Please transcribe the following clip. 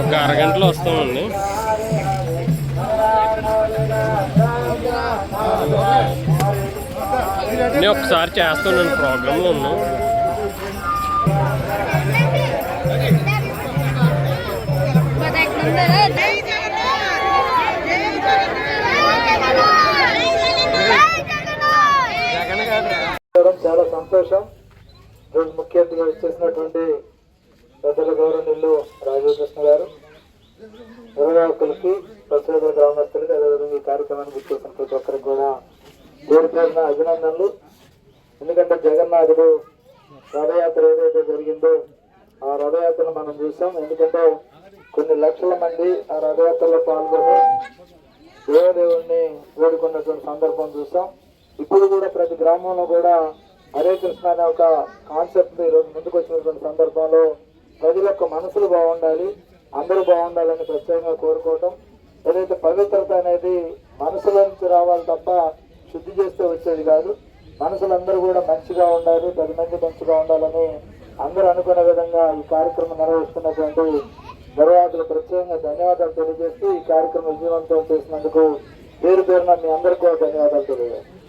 ఒక అరగంటలో వస్తామండి. నేను ఒకసారి చేస్తున్నాను ప్రోగ్రాంలో ఉన్నాం చాలా సంతోషం. ఈరోజు ముఖ్య అతిథిగా ఇచ్చేసినటువంటి పెద్దల గౌరవనీయులు రాజీవ్ కృష్ణ కార్యక్రమాన్ని ఈ ప్రతి ఒక్కరికి కూడా పేరు పేరున అభినందనలు. ఎందుకంటే జగన్నాథుడు రథయాత్ర ఏదైతే జరిగిందో ఆ రథయాత్రను మనం చూసాం. ఎందుకంటే కొన్ని లక్షల మంది ఆ రథయాత్రలో పాల్గొని దేవదేవుడిని వేడుకున్నటువంటి సందర్భం చూసాం. ఇప్పుడు కూడా ప్రతి గ్రామంలో కూడా హరే కృష్ణ అనే ఒక కాన్సెప్ట్ ఈరోజు ముందుకు వచ్చినటువంటి సందర్భంలో ప్రజల యొక్క మనసులు బాగుండాలి అందరూ బాగుండాలని ప్రత్యేకంగా కోరుకోవటం. ఏదైతే పవిత్రత అనేది మనసులో నుంచి రావాలి తప్ప శుద్ధి చేస్తే వచ్చేది కాదు. మనసులందరూ కూడా మంచిగా ఉండాలి పది మంది మంచిగా ఉండాలని అందరూ అనుకునే విధంగా ఈ కార్యక్రమం నిర్వహిస్తున్నటువంటి నిర్వాహకులు ప్రత్యేకంగా ధన్యవాదాలు తెలియజేస్తూ ఈ కార్యక్రమం విజయవంతం చేసినందుకు పేరు పేరున మీ అందరికీ కూడా ధన్యవాదాలు తెలియజేస్తాను.